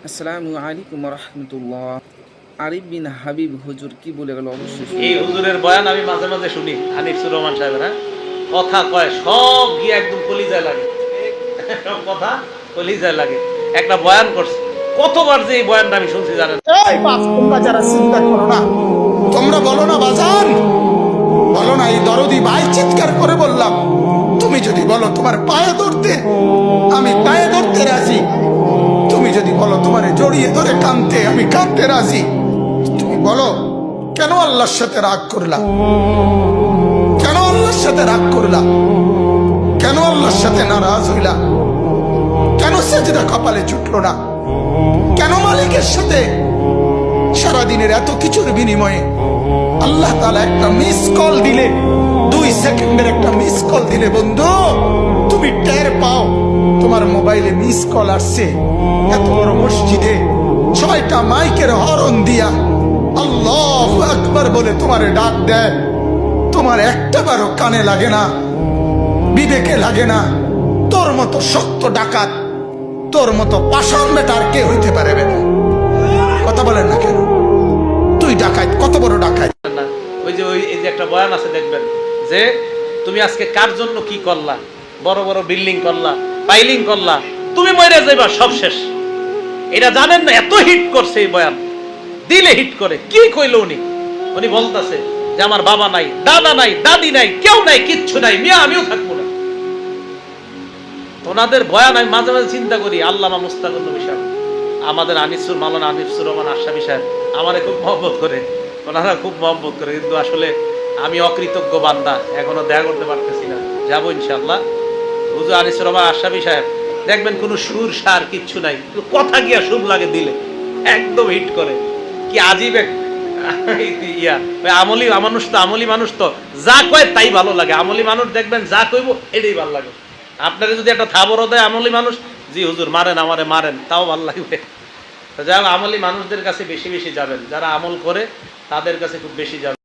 আসসালামু আলাইকুম রহমতুল্লাহ আরিফ বিন হাবিব হুজুর কি বলে গেল অবশ্যই এই হুজুরের বয়ান আমি মাঝে মাঝে শুনি হানিফুর রহমান সাহেবের হ্যাঁ? কথা কয় সব গিয়ে একদম কলিজায় লাগে। সব কথা কলিজায় লাগে। একটা বয়ান করছে। কতবার যে এই বয়ানটা আমি শুনছি জানেন? এই তোমরা যারা চিন্তা করো না তোমরা বলো না বাজান বলো না এই দরদি ভাই চিৎকার করে বললাম তুমি যদি বলো তোমার পায়ে ধরতে আমি পায়ে ধরতে রাজি। যদি বলো তোমার জড়িয়ে ধরে কানতে আমি কানতে রাজি, তুমি বলো, কেন আল্লাহর সাথে রাগ করলাম কেন আল্লাহর সাথে রাগ করলাম কেন আল্লাহর সাথে নারাজ হইলা? কেন সেজদা কপালে ছুটলো না? কেন মালিকের সাথে সারাদিনের এত কিছুর বিনিময়ে আল্লাহ তালা একটা মিস কল দিলে, দুই সেকেন্ডের একটা মিস কল দিলে, বন্ধু, তুমি টের পাও। মোবাইলে মিস কল আসছে। এত বড় মসজিদে ছয়টা মাইকের হরন দিয়া আল্লাহ একবার বলে তোমারে ডাক দেয়। তোমার একটা বারও কানে লাগে না, বিবেকে লাগে না। তোর মতো সত্য ডাকাত, তোর মতো পাষাণ বেটার কে হইতে পারে বেটা? কথা বলেন না কেন? তুই ডাকাত, কত বড় ডাকাত? ওই যে ওই যে একটা বয়ান আছে, দেখবেন, যে তুমি আজকে কার জন্য কি করলা? বড় বড় বিল্ডিং করলা পাইলিং করলা, তুমি মরে যাইবা, সব শেষ। এটা জানেন না, এত হিট করছে এই বয়ান। দিলে হিট করে, কি কইল উনি? উনি বলতাছে যে আমার বাবা নাই, দাদা নাই, দাদি নাই, কেউ নাই, কিচ্ছু নাই, মিয়া, আমিও থাকব না। ওনাদের বয়ান আমি মাঝে মাঝে চিন্তা করি, আল্লামা মুস্তাকুর নবী সাহেব, আমাদের আনিসুর মালানা আনিসুর রহমান আশাবি সাহেব, আমারে খুব মহব্বত করে, ওনারা খুব মহব্বত করে, কিন্তু আসলে আমি অকৃতজ্ঞ বান্দা, এখনও দেখা করতে পারতেছি না। যাব ইনশাল্লাহ হুজুর আনিসুর রহমান আশাবি সাহেব, দেখবেন কোনো সুর, সার কিচ্ছু নাই। কথা গিয়া শুভ লাগে দিলে, একদম হিট করে। কি আজীব এক ইয়া। আমলি মানুষ তো, আমলি মানুষ তো। যা কয় তাই ভালো লাগে। আমলি মানুষ দেখবেন যা কইব, এটাই ভালো লাগে। আপনারা যদি একটা থাবরও দেয় আমলি মানুষ, জি হুজুর, মারেন, আমারে মারেন, তাও ভালো লাগবে। যাই আমলি মানুষদের কাছে বেশি বেশি যাবেন। যারা আমল করে, তাদের কাছে খুব বেশি যাবেন।